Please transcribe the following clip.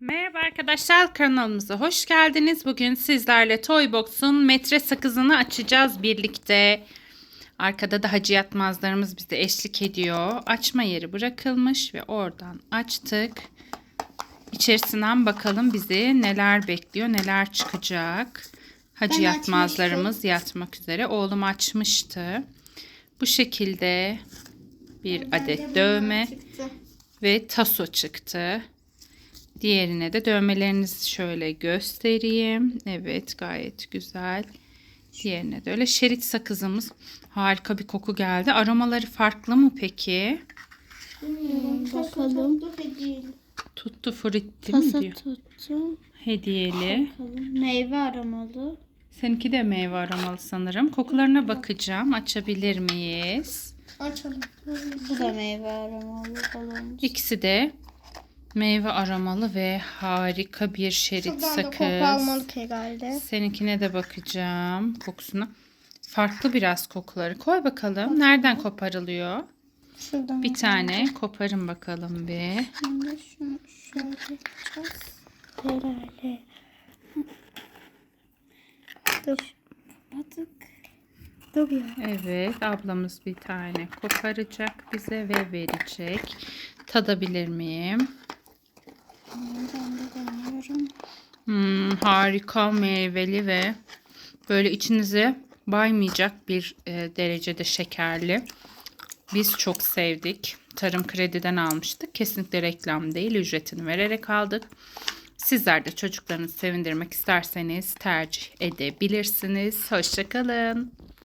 Merhaba arkadaşlar kanalımıza hoş geldiniz. Bugün sizlerle Toybox'un metre sakızını açacağız birlikte. Arkada da hacı yatmazlarımız bize eşlik ediyor. Açma yeri bırakılmış ve oradan açtık. İçerisinden bakalım bizi neler bekliyor, neler çıkacak. Hacı Ben yatmazlarımız yatmak üzere. Oğlum açmıştı. Bu şekilde bir adet dövme ve taso çıktı. Diğerine de dövmelerinizi şöyle göstereyim. Evet gayet güzel. Diğerine de öyle şerit sakızımız. Harika bir koku geldi. Aromaları farklı mı peki? Bakalım. Tuttu frutti mi Tasa diyor? tuttum. Hediyeli. Bakalım. Meyve aromalı. Seninki de meyve aromalı sanırım. Kokularına bakacağım. Açabilir miyiz? Açalım. Bu da meyve aromalı balon. İkisi de meyve aromalı ve harika bir şerit Şuradan da sakız. koku almalık herhalde. Seninkine de bakacağım kokusuna. Farklı biraz kokuları. Koy bakalım. Nereden koparılıyor? Şuradan. Bir tane koparın bakalım bir. Şimdi şunu şöyle yapacağız. Herhalde. Dur. Batık. Dur ya. Evet ablamız bir tane koparacak bize ve verecek. Tadabilir miyim? Ben de deniyorum. Hmm, harika meyveli ve böyle içinize baymayacak bir e, derecede şekerli. Biz çok sevdik. Tarım krediden almıştık. Kesinlikle reklam değil. Ücretini vererek aldık. Sizler de çocuklarınızı sevindirmek isterseniz tercih edebilirsiniz. Hoşçakalın.